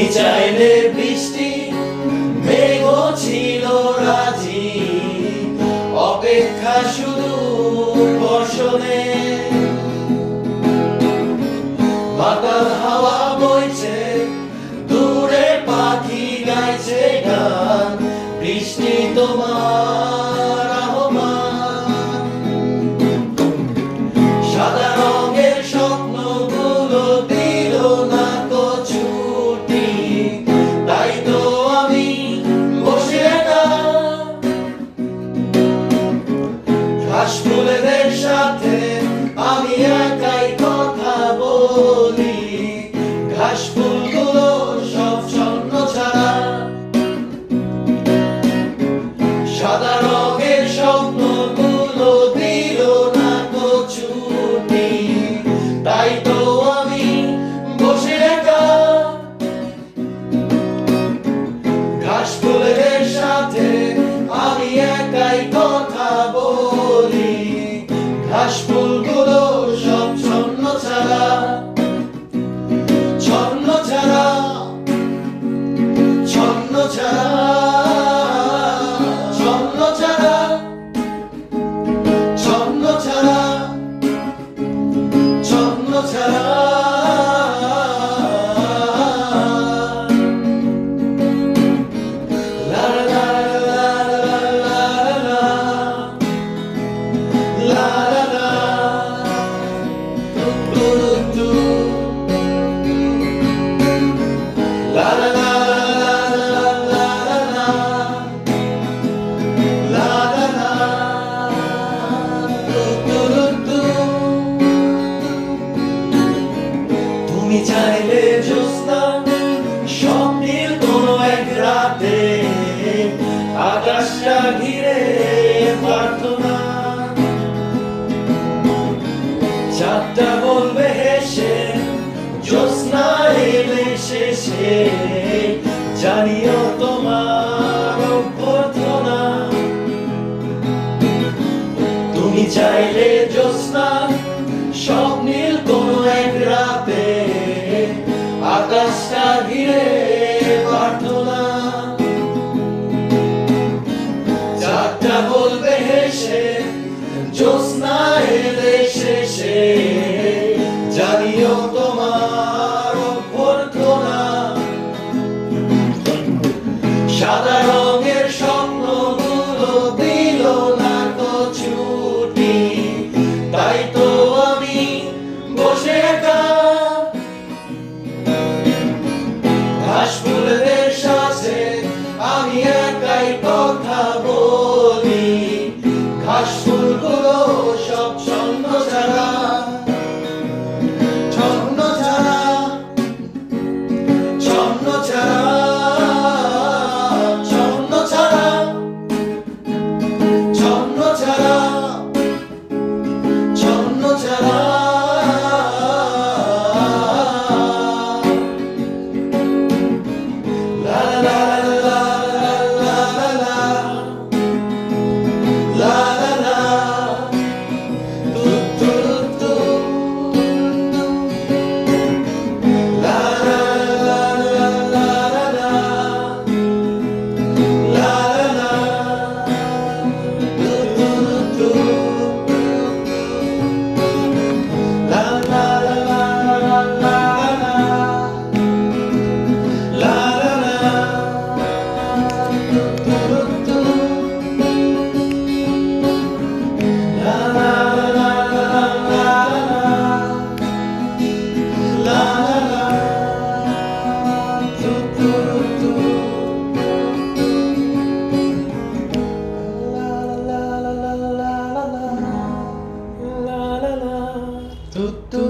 তুমি চাইলে বৃষ্টি মেঘ ছিল রাজি। অপেক্ষা শুধু বর্ষণে। বাতাল হাওয়া বইছে, দূরে পাখি গাইছে গান, বৃষ্টি বলি, ঘাস ফুলগুলো সব স্বর্ণ ছাড়া। সাদা রঙের দিল না তো তাই তো আমি বসে একা। ঘাস ফুলের সাথে আমি একাই কথা বলি। ঘাস ফুল Georgia. রাতটা বলবে হেসে জ্যোৎস্না এলে শেষে জানিও তোমার অভ্যর্থনা, তুমি চাইলে জ্যোৎস্না, স্বপ্নের কোনো এক রাতে আকাশটা ঘিরে প্রার্থনা। চারটা বলবে হেসে ফুলগুলো সব Tuttu